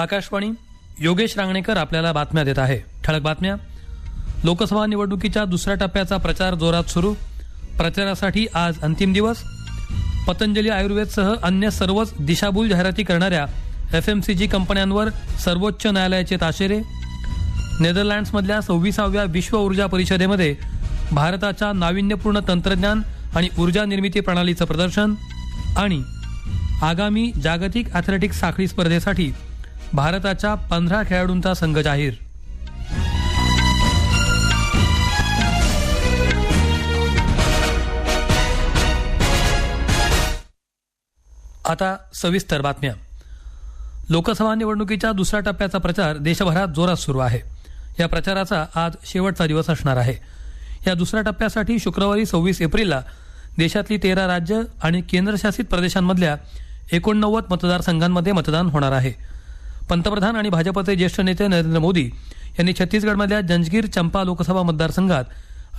आकाशवाणी योगेश रांगणेकर आपल्याला बातम्या देत आहे. ठळक बातम्या. लोकसभा निवडणुकीच्या दुसऱ्या टप्प्याचा प्रचार जोरात सुरू. प्रचारासाठी आज अंतिम दिवस. पतंजली आयुर्वेदसह अन्य सर्वच दिशाभूल जाहिराती करणाऱ्या एफ एम सी जी कंपन्यांवर सर्वोच्च न्यायालयाचे ताशेरे. नेदरलँड्समधल्या सव्वीसाव्या विश्व ऊर्जा परिषदेमध्ये भारताच्या नाविन्यपूर्ण तंत्रज्ञान आणि ऊर्जा निर्मिती प्रणालीचं प्रदर्शन आणि आगामी जागतिक ॲथलेटिक्स साखळी स्पर्धेसाठी भारताच्या पंधरा खेळाडूंचा संघ जाहीर. आता सविस्तर बातम्या. लोकसभा निवडणुकीच्या दुसऱ्या टप्प्याचा प्रचार देशभरात जोरात सुरू आहे. या प्रचाराचा आज शेवटचा दिवस असणार आहे. या दुसऱ्या टप्प्यासाठी शुक्रवारी सव्वीस एप्रिलला देशातली तेरा राज्य आणि केंद्रशासित प्रदेशांमधल्या एकोणनव्वद मतदारसंघांमध्ये मतदान होणार आहे. पंतप्रधान आणि भाजपचे ज्येष्ठ नेते नरेंद्र मोदी यांनी छत्तीसगडमधल्या जंजगीर चंपा लोकसभा मतदारसंघात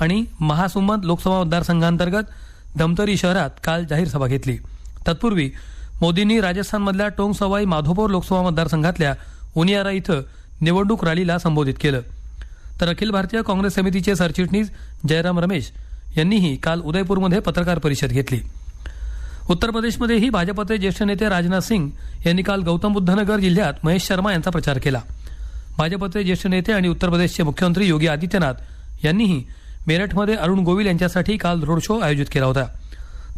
आणि महासुमंत लोकसभा मतदारसंघांतर्गत धमतरी शहरात काल जाहीर सभा घेतली. तत्पूर्वी मोदींनी राजस्थानमधल्या टोंग सवाई माधोपूर लोकसभा मतदारसंघातल्या उनियारा इथं निवडणूक रॅलीला संबोधित केलं. तर अखिल भारतीय काँग्रेस समितीचे सरचिटणीस जयराम रमेश यांनीही काल उदयपूरमध्ये पत्रकार परिषद घेतली. उत्तर प्रदेशमध्येही भाजपाचे ज्येष्ठ नेते राजनाथ सिंग यांनी काल गौतम बुद्धनगर जिल्ह्यात महेश शर्मा यांचा प्रचार केला. भाजपचे ज्येष्ठ नेते आणि उत्तर प्रदेशचे मुख्यमंत्री योगी आदित्यनाथ यांनीही मेरठमध्ये अरुण गोविल यांच्यासाठी काल रोड शो आयोजित केला होता.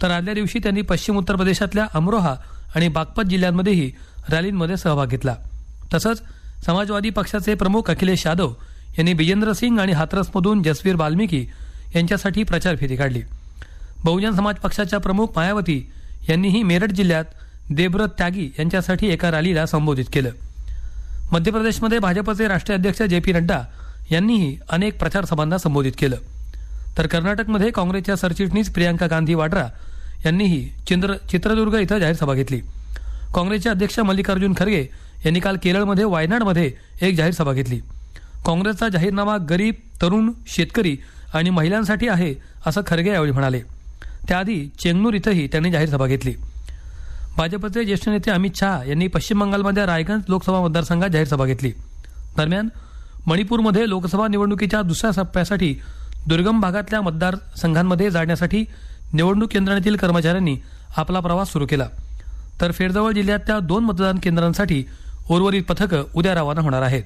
तर आदल्या दिवशी त्यांनी पश्चिम उत्तर प्रदेशातल्या अमरोहा आणि बागपत जिल्ह्यांमध्येही रॅलींमध्ये सहभाग घेतला. तसंच समाजवादी पक्षाचे प्रमुख अखिलेश यादव यांनी बिजेंद्र सिंग आणि हाथरसमधून जसवीर वाल्मिकी यांच्यासाठी प्रचार फेरी काढली. बहुजन समाज पक्षाच्या प्रमुख मायावती यांनीही मेरठ जिल्ह्यात देवव्रत त्यागी यांच्यासाठी एका रॅलीला संबोधित केलं. मध्य प्रदेशमध्ये भाजपचे राष्ट्रीय अध्यक्ष जे पी नड्डा यांनीही अनेक प्रचार सभांना संबोधित केलं. तर कर्नाटकमध्ये काँग्रेसच्या सरचिटणीस प्रियांका गांधी वाड्रा यांनीही चिंद्र चित्रदुर्ग इथं जाहीर सभा घेतली. काँग्रेसचे अध्यक्ष मल्लिकार्जुन खरगे यांनी काल केरळमध्ये वायनाडमध्ये एक जाहीर सभा घेतली. काँग्रेसचा जाहीरनामा गरीब तरुण शेतकरी आणि महिलांसाठी आहे असं खरगे यावेळी म्हणाले. त्याआधी चेंगनूर इथंही त्यांनी जाहीर सभा घेतली. भाजपचे ज्येष्ठ नेते अमित शहा यांनी पश्चिम बंगालमध्ये रायगंज लोकसभा मतदारसंघात जाहीर सभा घेतली. दरम्यान मणिपूरमध्ये लोकसभा निवडणुकीच्या दुसऱ्या टप्प्यासाठी दुर्गम भागातल्या मतदारसंघांमध्ये जाण्यासाठी निवडणूक यंत्रणेतील कर्मचाऱ्यांनी आपला प्रवास सुरू केला. तर फेरजवळ जिल्ह्यातल्या दोन मतदान केंद्रांसाठी उर्वरित पथकं उद्या रवाना होणार आहेत.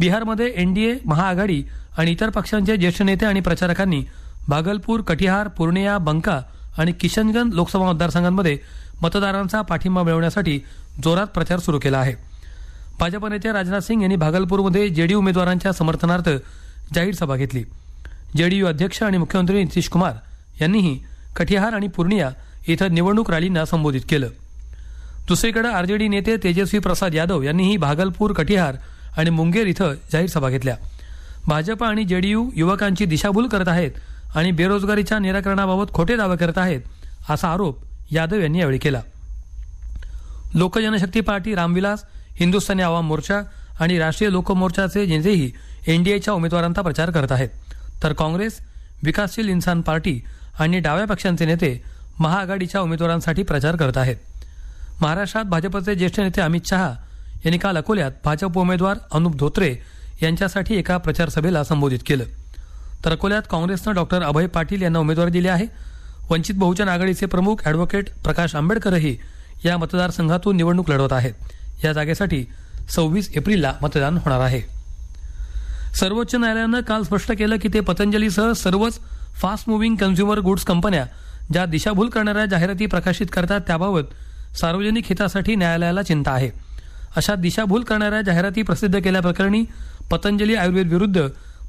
बिहारमध्ये एनडीए महाआघाडी आणि इतर पक्षांचे ज्येष्ठ नेते आणि प्रचारकांनी भागलपूर कटिहार पूर्णिया बंका आणि किशनगंज लोकसभा मतदारसंघांमध्ये मतदारांचा पाठिंबा मिळवण्यासाठी जोरात प्रचार सुरू केला आहे. भाजप नेते राजनाथ सिंग यांनी भागलपूरमध्ये जेडीयू उमेदवारांच्या समर्थनार्थ जाहीर सभा घेतली. जेडीयू अध्यक्ष आणि मुख्यमंत्री नितीश कुमार यांनीही कटिहार आणि पूर्णिया इथं निवडणूक रॅलींना संबोधित केलं. दुसरीकडे आरजेडी नेते तेजस्वी प्रसाद यादव यांनीही भागलपूर कटिहार आणि मुंगेर इथं जाहीर सभा घेतल्या. भाजप आणि जेडीयू युवकांची दिशाभूल करत आहेत आणि बेरोजगारीच्या निराकरणाबाबत खोटे दावे करत आहेत असा आरोप यादव यांनी यावेळी केला. लोक जनशक्ती पार्टी रामविलास हिंदुस्थानी आवाम मोर्चा आणि राष्ट्रीय लोक मोर्चाचे नेतेही एनडीएच्या उमेदवारांचा प्रचार करत आहेत. तर काँग्रेस विकासशील इन्सान पार्टी आणि डाव्या पक्षांचे नेते महाआघाडीच्या उमेदवारांसाठी प्रचार करत आहेत. महाराष्ट्रात भाजपचे ज्येष्ठ नेते अमित शहा यांनी काल अकोल्यात भाजप उमेदवार अनुप धोत्रे यांच्यासाठी एका प्रचारसभेला संबोधित केलं. तर अकोल्यात काँग्रेसनं डॉक्टर अभय पाटील यांना उमेदवारी दिली आहे. वंचित बहुजन आघाडीचे प्रमुख अॅडव्होकेट प्रकाश आंबेडकरही या मतदारसंघातून निवडणूक लढवत आहेत. या जागेसाठी सव्वीस एप्रिलला मतदान होणार आहे. सर्वोच्च न्यायालयानं काल स्पष्ट केलं की ते पतंजलीसह सर्वच फास्ट मुव्हिंग कन्झ्युमर गुड्स कंपन्या ज्या दिशाभूल करणाऱ्या जाहिराती प्रकाशित करतात त्याबाबत सार्वजनिक हितासाठी न्यायालयाला चिंता आहे. अशा दिशाभूल करणाऱ्या जाहिराती प्रसिद्ध केल्याप्रकरणी पतंजली आयुर्वेद विरुद्ध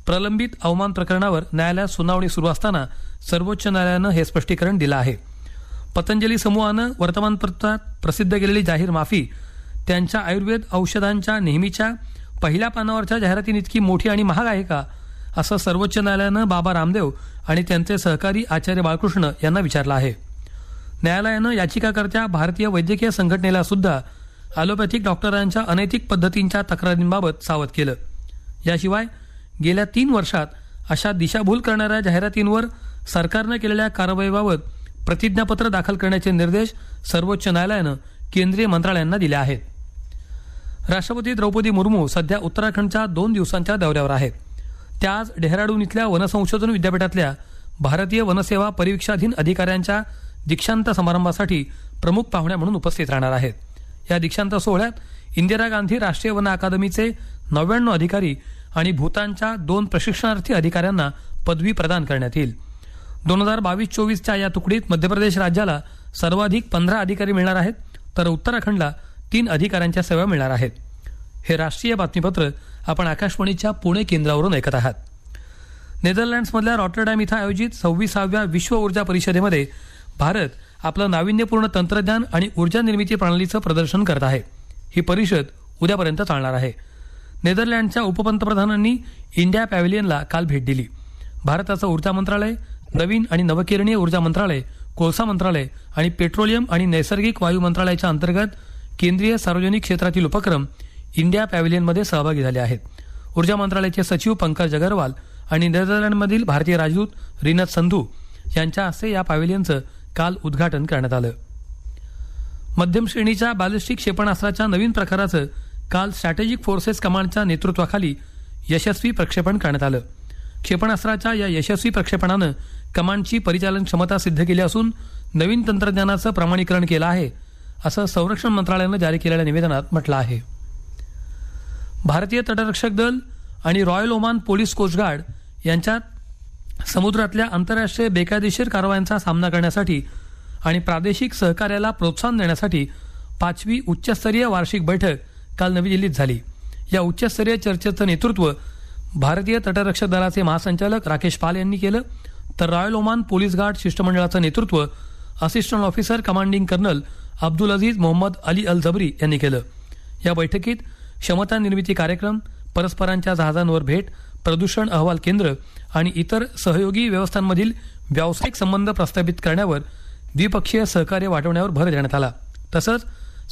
प्रलंबित अवमान प्रकरणावर न्यायालयात सुनावणी सुरू असताना सर्वोच्च न्यायालयानं हे स्पष्टीकरण दिलं आहे. पतंजली समूहानं वर्तमानपत्रात प्रसिद्ध केलेली जाहीर माफी त्यांच्या आयुर्वेद औषधांच्या नेहमीच्या पहिल्या पानावरच्या जाहिरातींइतकी मोठी आणि महाग आहे का? असं सर्वोच्च न्यायालयानं बाबा रामदेव आणि त्यांचे सहकारी आचार्य बाळकृष्ण यांना विचारलं आहे. न्यायालयानं याचिकाकर्त्या भारतीय वैद्यकीय संघटनेला सुद्धा ॲलोपॅथिक डॉक्टरांच्या अनैतिक पद्धतींच्या तक्रारींबाबत सावध केलं. याशिवाय गेल्या तीन वर्षात अशा दिशाभूल करणाऱ्या जाहिरातींवर सरकारनं केलेल्या कारवाईबाबत प्रतिज्ञापत्र दाखल करण्याचे निर्देश सर्वोच्च न्यायालयानं केंद्रीय मंत्रालयांना दिले आहेत. राष्ट्रपती द्रौपदी मुर्मू सध्या उत्तराखंडच्या दोन दिवसांच्या दौऱ्यावर आहेत. त्या आज डेहराडून इथल्या वनसंशोधन विद्यापीठातल्या भारतीय वनसेवा परिवीक्षाधीन अधिकाऱ्यांच्या दीक्षांत समारंभासाठी प्रमुख पाहुण्या म्हणून उपस्थित राहणार आहेत. या दीक्षांत सोहळ्यात इंदिरा गांधी राष्ट्रीय वन अकादमीचे नव्याण्णव अधिकारी आणि भूतानच्या दोन प्रशिक्षणार्थी अधिकाऱ्यांना पदवी प्रदान करण्यात येईल. दोन हजार बावीस चोवीसच्या या तुकडीत मध्य प्रदेश राज्याला सर्वाधिक पंधरा अधिकारी मिळणार आहेत तर उत्तराखंडला तीन अधिकाऱ्यांच्या सेवा मिळणार आहेत. हे राष्ट्रीय बातमीपत्र आपण आकाशवाणीच्या पुणे केंद्रावरून ऐकत आहात. नेदरलँड्समधल्या रॉटरडॅम इथं आयोजित सव्वीसाव्या विश्व ऊर्जा परिषदेमध्ये भारत आपलं नाविन्यपूर्ण तंत्रज्ञान आणि ऊर्जा निर्मिती प्रणालीचं प्रदर्शन करत आहे. ही परिषद उद्यापर्यंत चालणार आहे. नेदरलँडच्या उपपंतप्रधानांनी इंडिया पॅव्हिलियनला काल भेट दिली. भारताचं ऊर्जा मंत्रालय नवीन आणि नवकिरणीय ऊर्जा मंत्रालय कोळसा मंत्रालय आणि पेट्रोलियम आणि नैसर्गिक वायू मंत्रालयाच्या अंतर्गत केंद्रीय सार्वजनिक क्षेत्रातील उपक्रम इंडिया पॅव्हिलियनमध्ये सहभागी झाले आहेत. ऊर्जा मंत्रालयाचे सचिव पंकज अगरवाल आणि नेदरलँडमधील भारतीय राजदूत रिनत संधू यांच्या हस्ते या पॅव्हिलियनचं काल उद्घाटन करण्यात आलं. मध्यम श्रेणीच्या बॅलिस्टिक क्षेपणास्त्राच्या नवीन प्रकाराचं काल स्ट्रॅटेजिक फोर्सेस कमांडच्या नेतृत्वाखाली यशस्वी प्रक्षेपण करण्यात आलं. क्षेपणास्त्राच्या या यशस्वी प्रक्षेपणानं कमांडची परिचालन क्षमता सिद्ध केली असून नवीन तंत्रज्ञानाचं प्रमाणीकरण केलं आहे असं संरक्षण मंत्रालयानं जारी केलेल्या निवेदनात म्हटलं आहे. भारतीय तटरक्षक दल आणि रॉयल ओमान पोलीस कोस्टगार्ड यांच्यात समुद्रातल्या आंतरराष्ट्रीय बेकायदेशीर कारवायांचा सामना करण्यासाठी आणि प्रादेशिक सहकार्याला प्रोत्साहन देण्यासाठी पाचवी उच्चस्तरीय वार्षिक बैठक काल नवी दिल्लीत झाली. या उच्चस्तरीय चर्चेचं नेतृत्व भारतीय तटरक्षक दलाचे महासंचालक राकेश पाल यांनी केलं. तर रॉयल ओमान पोलीस गार्ड शिष्टमंडळाचं नेतृत्व assistant officer commanding colonel Abdul Aziz Mohammed Ali Al Jabri यांनी केलं. या बैठकीत क्षमता निर्मिती कार्यक्रम परस्परांच्या जहाजांवर भेट प्रदूषण अहवाल केंद्र आणि इतर सहयोगी व्यवस्थांमधील व्यावसायिक संबंध प्रस्थापित करण्यावर द्विपक्षीय सहकार्य वाढवण्यावर भर देण्यात आला. तसंच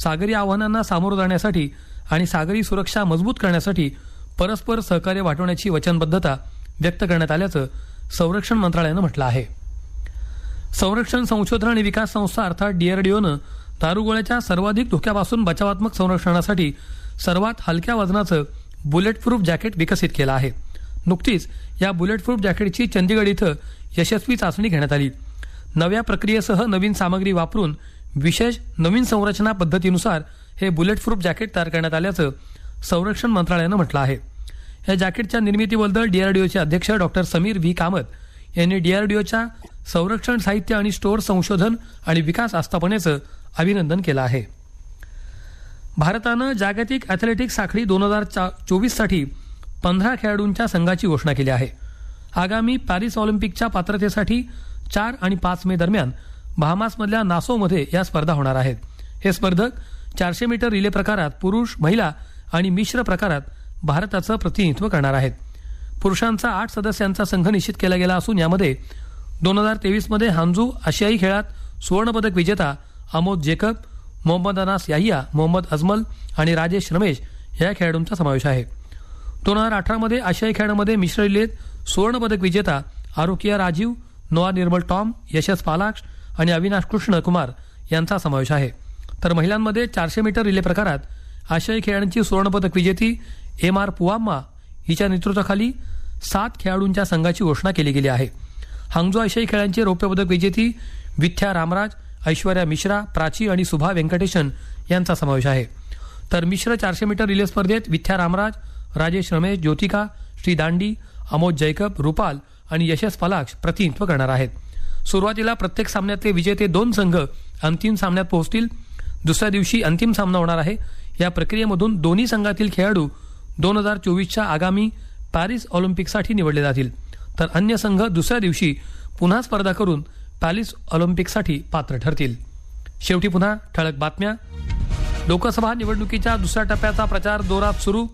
सागरी आव्हानांना सामोरं जाण्यासाठी आणि सागरी सुरक्षा मजबूत करण्यासाठी परस्पर सहकार्य वाढवण्याची वचनबद्धता व्यक्त करण्यात आल्याचं संरक्षण मंत्रालयानं म्हटलं आहे. संरक्षण संशोधन आणि विकास संस्था अर्थात डीआरडीओनं दारुगोळ्याच्या सर्वाधिक धोक्यापासून बचावात्मक संरक्षणासाठी सर्वात हलक्या वजनाचं बुलेटप्रूफ जॅकेट विकसित केलं आहे. नुकतीच या बुलेटप्रूफ जॅकेटची चंदीगड इथं यशस्वी चाचणी घेण्यात आली. नव्या प्रक्रियेसह नवीन सामग्री वापरून विशेष नवीन संरचना पद्धतीनुसार हे बुलेट प्रूफ जॅकेट तयार करण्यात आल्याचं संरक्षण मंत्रालयानं म्हटलं आहे. या जॅकेटच्या निर्मितीबद्दल डीआरडीओचे अध्यक्ष डॉक्टर समीर व्ही. कामत यांनी डीआरडीओच्या संरक्षण साहित्य आणि स्टोअर संशोधन आणि विकास आस्थापनेचं अभिनंदन केलं आहे. भारतानं जागतिक अथलेटिक्स साखळी दोन हजार चोवीससाठी पंधरा खेळाडूंच्या संघाची घोषणा केली आहे. आगामी पॅरिस ऑलिम्पिकच्या पात्रतेसाठी चार आणि पाच मे दरम्यान बहामासमधल्या नासोमध्ये या स्पर्धा होणार आहेत. हे स्पर्धक चारशे मीटर रिले प्रकारात पुरुष महिला आणि मिश्र प्रकारात भारताचं प्रतिनिधित्व करणार आहेत. पुरुषांचा आठ सदस्यांचा संघ निश्चित केला गेला असून यामध्ये दोन हजार तेवीसमध्ये हांजू आशियाई खेळात सुवर्णपदक विजेता अमोद जेकब मोहम्मद अनास याहिया मोहम्मद अजमल आणि राजेश रमेश या खेळाडूंचा समावेश आहे. दोन हजार अठरामध्ये आशियाई खेळामध्ये मिश्र रिलेत सुवर्णपदक विजेता आरोकिया राजीव नोआ निर्मल टॉम यशस पालाक्ष आणि अविनाश कृष्ण कुमार यांचा समावेश आहे. तर महिलांमध्ये चारशे मीटर रिले प्रकारात आशियाई खेळांची सुवर्णपदक विजेती एम आर पुवाम्मा हिच्या नेतृत्वाखाली सात खेळाडूंच्या संघाची घोषणा केली गेली आहे. हांगजो आशियाई खेळांची रौप्यपदक विजेती विथ्या रामराज ऐश्वर्या मिश्रा प्राची आणि सुभा व्यंकटेशन यांचा समावेश आहे. तर मिश्र चारशे मीटर रिले स्पर्धेत विथ्या रामराज राजेश रमेश ज्योतिका श्री दांडी अमोद जैकब रुपाल आणि यशस पलाक्ष प्रतिनिधित्व करणार आहेत. सुरुवातीला प्रत्येक सामन्यातले विजेते दोन संघ अंतिम सामन्यात पोहोचतील. दुसऱ्या दिवशी अंतिम सामना होणार आहे. या प्रक्रियेमधून दोन्ही संघातील खेळाडू दोन हजार चोवीसच्या आगामी पॅरिस ऑलिम्पिकसाठी निवडले जातील. तर अन्य संघ दुसऱ्या दिवशी पुन्हा स्पर्धा करून पॅरिस ऑलिम्पिकसाठी पात्र ठरतील. शेवटी पुन्हा ठळक बातम्या. लोकसभा निवडणुकीच्या दुसऱ्या टप्प्याचा प्रचार जोरात सुरू.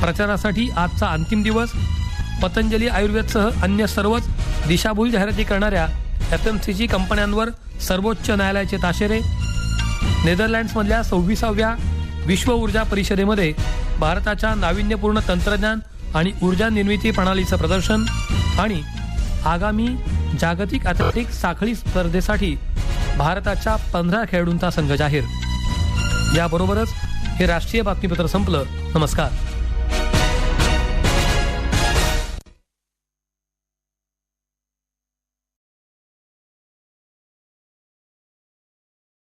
प्रचारासाठी आजचा अंतिम दिवस. पतंजली आयुर्वेदसह अन्य सर्वच दिशाभूल जाहिराती करणाऱ्या एफएमसीजी कंपन्यांवर सर्वोच्च न्यायालयाचे ताशेरे. नेदरलँड्समधल्या सव्वीसाव्या विश्व ऊर्जा परिषदेमध्ये भारताच्या नाविन्यपूर्ण तंत्रज्ञान आणि ऊर्जा निर्मिती प्रणालीचं प्रदर्शन आणि आगामी जागतिक अथलेटिक साखळी स्पर्धेसाठी भारताच्या पंधरा खेळाडूंचा संघ जाहीर. याबरोबरच हे राष्ट्रीय बातमीपत्र संपलं. नमस्कार.